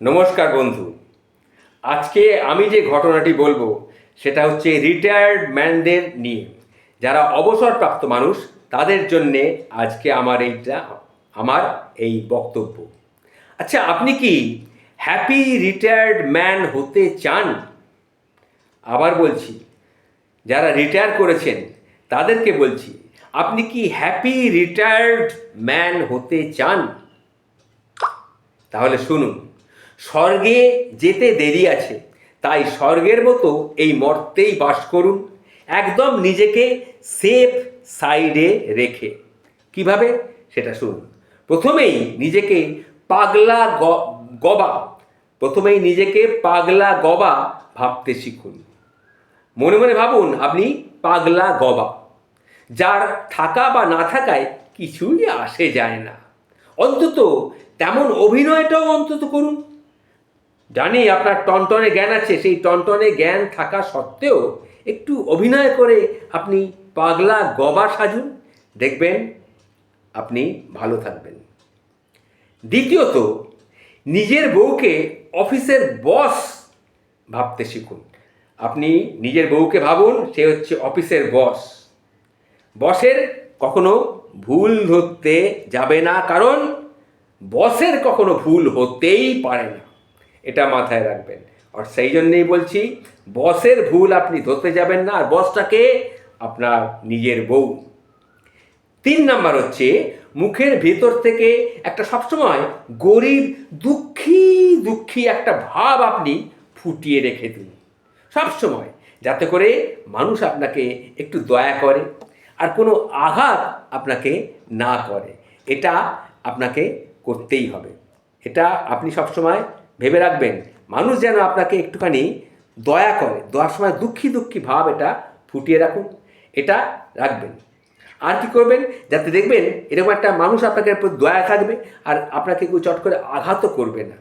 নমস্কার বন্ধু। আজকে আমি যে ঘটনাটি বলব, সেটা হচ্ছে রিটায়ার্ড ম্যানদের নিয়ে। যারা অবসরপ্রাপ্ত মানুষ, তাদের জন্যে আজকে আমার এইটা, আমার এই বক্তব্য। আচ্ছা আপনি কি হ্যাপি রিটায়ার্ড ম্যান হতে চান? আবার বলছি, যারা রিটায়ার করেছেন, তাদেরকে বলছি, আপনি কি হ্যাপি রিটায়ার্ড ম্যান হতে চান? তাহলে শুনুন। স্বর্গে যেতে দেরি আছে, তাই স্বর্গের মতো এই মর্তেই বাস করুন, একদম নিজেকে সেফ সাইডে রেখে। কীভাবে? সেটা শুনুন। প্রথমেই নিজেকে পাগলা গবা। প্রথমেই নিজেকে পাগলা গবা ভাবতে শিখুন। মনে মনে ভাবুন, আপনি পাগলা গবা। যার থাকা বা না থাকায় কিছুই আসে যায় না। অন্তত তেমন অভিনয়টাও অন্তত করুন। জানি আপনার টনটনে জ্ঞান আছে, সেই টনটনে জ্ঞান থাকা সত্ত্বেও একটু অভিনয় করে আপনি পাগলা গবা সাজুন। দেখবেন আপনি ভালো থাকবেন। দ্বিতীয়ত, নিজের বউকে অফিসের বস ভাবতে শিখুন। আপনি নিজের বউকে ভাবুন, সে হচ্ছে অফিসের বস। বসের কখনো ভুল ধরতে যাবে না, কারণ বসের কখনো ভুল হতেই পারে না। এটা মাথায় রাখবেন। আর সেই জন্যেই বলছি, বসের ভুল আপনি ধরতে যাবেন না, আর বসটাকে আপনার নিজের বউ। তিন নাম্বার হচ্ছে, মুখের ভেতর থেকে একটা সবসময় গরিব, দুঃখী দুঃখী একটা ভাব আপনি ফুটিয়ে রেখে দিন। সবসময়, যাতে করে মানুষ আপনাকে একটু দয়া করে, আর কোনো আঘাত আপনাকে না করে। এটা আপনাকে করতেই হবে। এটা আপনি সবসময় ভেবে রাখবেন, মানুষ যেন আপনাকে একটুখানি দয়া করে, দয়ার সময় দুঃখী দুঃখী ভাব এটা ফুটিয়ে রাখুন, এটা রাখবেন। আর কি করবেন? যাতে দেখবেন এরকম একটা মানুষ আপনাকে দয়া থাকবে আর আপনাকে কেউ চট করে আঘাতও করবে না।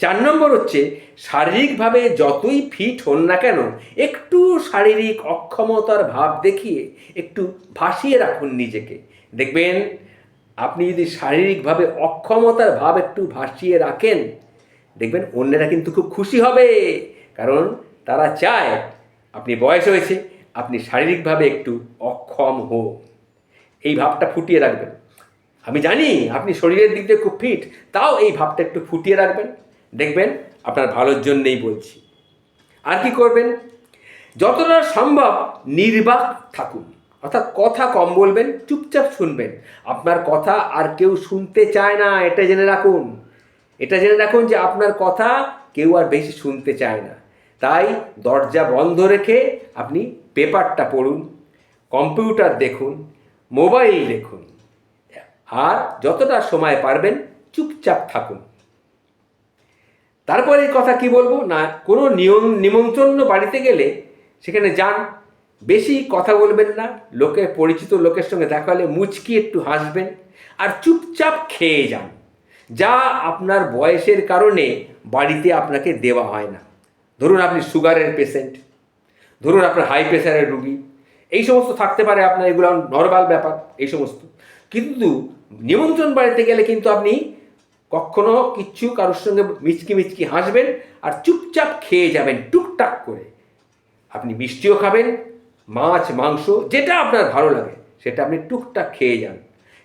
চার নম্বর হচ্ছে, শারীরিকভাবে যতই ফিট হন না কেন, একটু শারীরিক অক্ষমতার ভাব দেখিয়ে একটু ভাসিয়ে রাখুন নিজেকে। দেখবেন, আপনি যদি শারীরিকভাবে অক্ষমতার ভাব একটু ভাসিয়ে রাখেন দেখবেন অন্যেরা কিন্তু খুব খুশি হবে। কারণ তারা চায় আপনি বয়স হয়েছে, আপনি শারীরিকভাবে একটু অক্ষম হোক এই ভাবটা ফুটিয়ে রাখবেন। আমি জানি আপনি শরীরের দিক দিয়ে খুব ফিট তাও এই ভাবটা একটু ফুটিয়ে রাখবেন। দেখবেন আপনার ভালোর জন্যেই বলছি। আর কি করবেন? যতটা সম্ভব নির্বাক থাকুন। অর্থাৎ কথা কম বলবেন, চুপচাপ শুনবেন। আপনার কথা আর কেউ শুনতে চায় না, এটা জেনে রাখুন। এটা জেনে রাখুন যে আপনার কথা কেউ আর বেশি শুনতে চায় না। তাই দরজা বন্ধ রেখে আপনি পেপারটা পড়ুন, কম্পিউটার দেখুন, মোবাইল দেখুন, আর যতটা সময় পারবেন চুপচাপ থাকুন। তারপরে এই কথা কি বলব? না, কোনো নিয়ম, নিমন্ত্রণ বাড়িতে গেলে সেখানে যান, বেশি কথা বলবেন না, লোকে, পরিচিত লোকের সঙ্গে দেখা হলে মুচকি একটু হাসবেন, আর চুপচাপ খেয়ে যান। যা আপনার বয়সের কারণে বাড়িতে আপনাকে দেওয়া হয় না। ধরুন আপনি সুগারের পেশেন্ট ধরুন আপনার হাই প্রেশারের রুগী, এই সমস্ত থাকতে পারে আপনার, এগুলো নর্মাল ব্যাপার, এই সমস্ত। কিন্তু নিমন্ত্রণ বাড়িতে গেলে কিন্তু আপনি কখনো কিচ্ছু কারোর সঙ্গে মিচকি মিচকি হাসবেন আর চুপচাপ খেয়ে যাবেন, টুকটাক করে। আপনি মিষ্টিও খাবেন, মাছ, মাংস, যেটা আপনার ভালো লাগে, সেটা আপনি টুকটাক খেয়ে যান।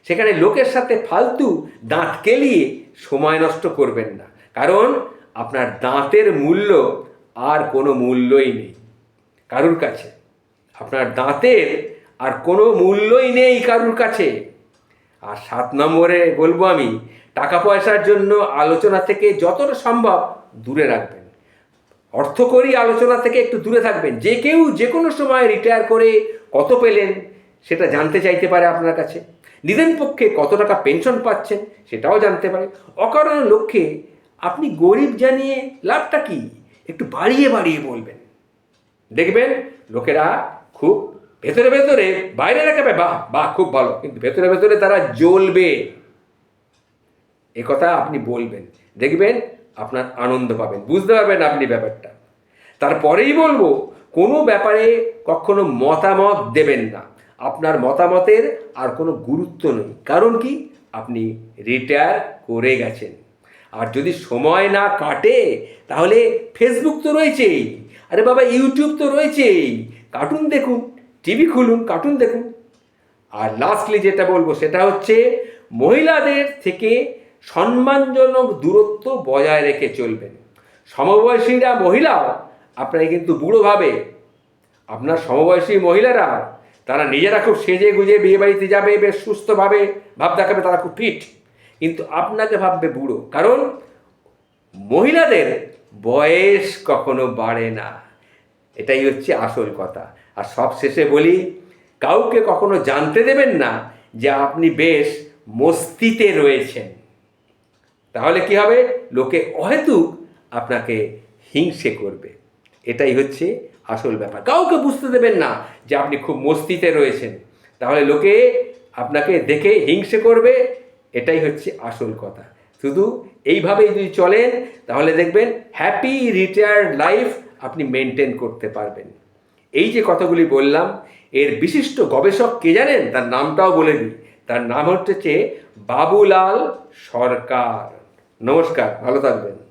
সেখানে লোকের সাথে ফালতু দাঁত কেলিয়ে সময় নষ্ট করবেন না। কারণ আপনার দাঁতের মূল্য আর কোনো মূল্যই নেই। কারুর কাছে? আপনার দাঁতের আর কোনো মূল্যই নেই কারুর কাছে। আর সাত নম্বরে বলব আমি টাকা পয়সার জন্য আলোচনা থেকে যতটা সম্ভব দূরে রাখবেন। অর্থকরী আলোচনা থেকে একটু দূরে থাকবেন। যে কেউ যে কোনো সময় রিটায়ার করে কত পেলেন, সেটা জানতে চাইতে পারে আপনার কাছে। নিদেন পক্ষে কত টাকা পেনশন পাচ্ছেন সেটাও জানতে পারে। অকারণ লক্ষ্যে আপনি গরিব জানিয়ে লাভটা কি? একটু বাড়িয়ে বাড়িয়ে বলবেন। দেখবেন লোকেরা খুব ভেতরে ভেতরে বাইরে রাখাবে বাহ বাহ, খুব ভালো। কিন্তু ভেতরে ভেতরে তারা জ্বলবে। এ কথা আপনি বলবেন, দেখবেন আপনার আনন্দ পাবেন। বুঝতে পারবেন আপনি ব্যাপারটা। তারপরেই বলব, কোনো ব্যাপারে কখনো মতামত দেবেন না। আপনার মতামতের আর কোনো গুরুত্ব নেই। কারণ কি? আপনি রিটায়ার করে গেছেন। আর যদি সময় না কাটে, তাহলে ফেসবুক তো রয়েছেই। আরে বাবা ইউটিউব তো রয়েছেই। কার্টুন দেখুন টিভি খুলুন, কার্টুন দেখুন। আর লাস্টলি যেটা বলব, সেটা হচ্ছে মহিলাদের থেকে সম্মানজনক দূরত্ব বজায় রেখে চলবেন। সমবয়সীরা মহিলাও আপনাকে কিন্তু বুড়ো ভাবে, আপনার সমবয়সী মহিলারা তারা নিজেরা খুব সেজে গুজে বিয়ে বাড়িতে যাবে, বেশ সুস্থভাবে ভাব দেখাবে, তারা খুব ফিট কিন্তু আপনাকে ভাববে বুড়ো, কারণ মহিলাদের বয়স কখনো বাড়ে না। এটাই হচ্ছে আসল কথা। আর সব শেষে বলি, কাউকে কখনো জানতে দেবেন না যে আপনি বেশ মস্তিতে রয়েছেন। তাহলে কি হবে? লোকে অহেতুক আপনাকে হিংসে করবে। এটাই হচ্ছে আসল ব্যাপার। কাউকে বুঝতে দেবেন না যে আপনি খুব মস্তিতে রয়েছেন। তাহলে লোকে আপনাকে দেখে হিংসে করবে, এটাই হচ্ছে আসল কথা। শুধু এইভাবেই যদি চলেন, তাহলে দেখবেন হ্যাপি রিটায়ার্ড লাইফ আপনি মেনটেন করতে পারবেন। এই যে কথাগুলি বললাম, এর বিশিষ্ট গবেষক কে জানেন? তার নামটাও বলে দিই। তার নাম হচ্ছে বাবুলাল সরকার। নমস্কার, ভালো থাকবেন।